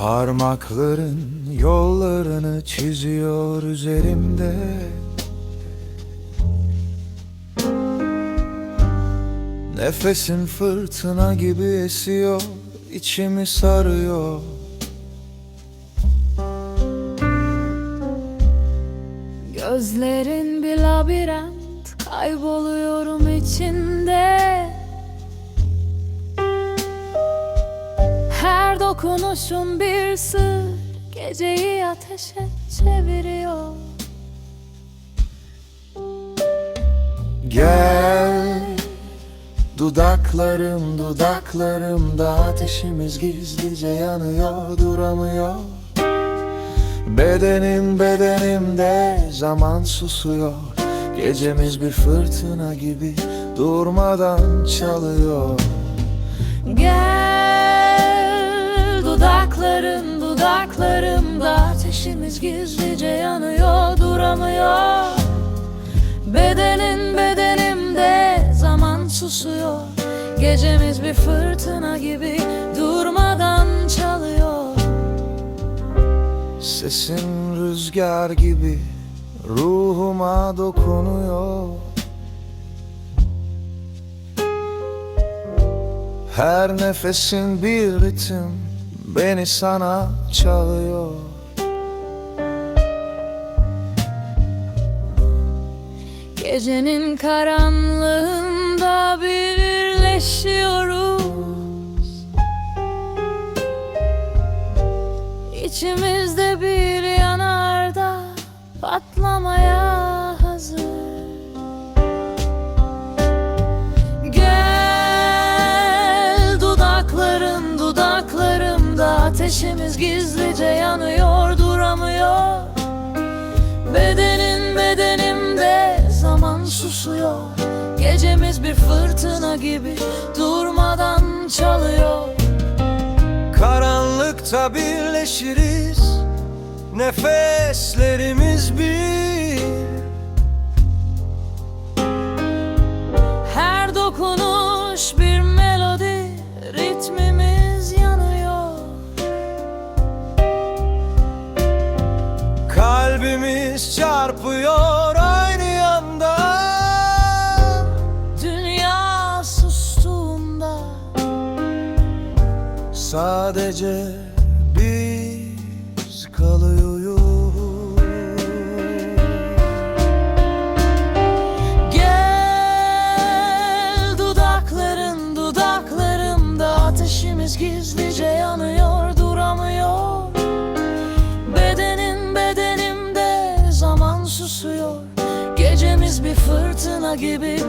Parmakların yollarını çiziyor üzerimde. Nefesin fırtına gibi esiyor içimi sarıyor. Gözlerin bir labirent Kayboluyorum içinde dokunuşun bir sır. Geceyi ateşe çeviriyor. Gel Dudaklarım dudaklarımda ateşimiz gizlice yanıyor duramıyor. Bedenim bedenimde zaman susuyor. Gecemiz bir fırtına gibi durmadan çalıyor. Gel Ateşimiz gizlice yanıyor duramıyor. Bedenin bedenimde zaman susuyor. Gecemiz bir fırtına gibi durmadan çalıyor. Sesin rüzgar gibi ruhuma dokunuyor. Her nefesin bir ritim beni sana çağırıyor Gecenin karanlığında birleşiyoruz. İçimizde bir yanarda patlamaya hazır. Gel dudakların dudaklarımda ateşimiz gizlice yanıyor duramıyor susuyor. Gecemiz bir fırtına gibi durmadan çalıyor. Karanlıkta birleşiriz. Nefeslerimiz bir Sadece biz kalıyoruz. Gel dudakların dudaklarımda Ateşimiz gizlice yanıyor duramıyor. Bedenin bedenimde zaman susuyor. Gecemiz bir fırtına gibi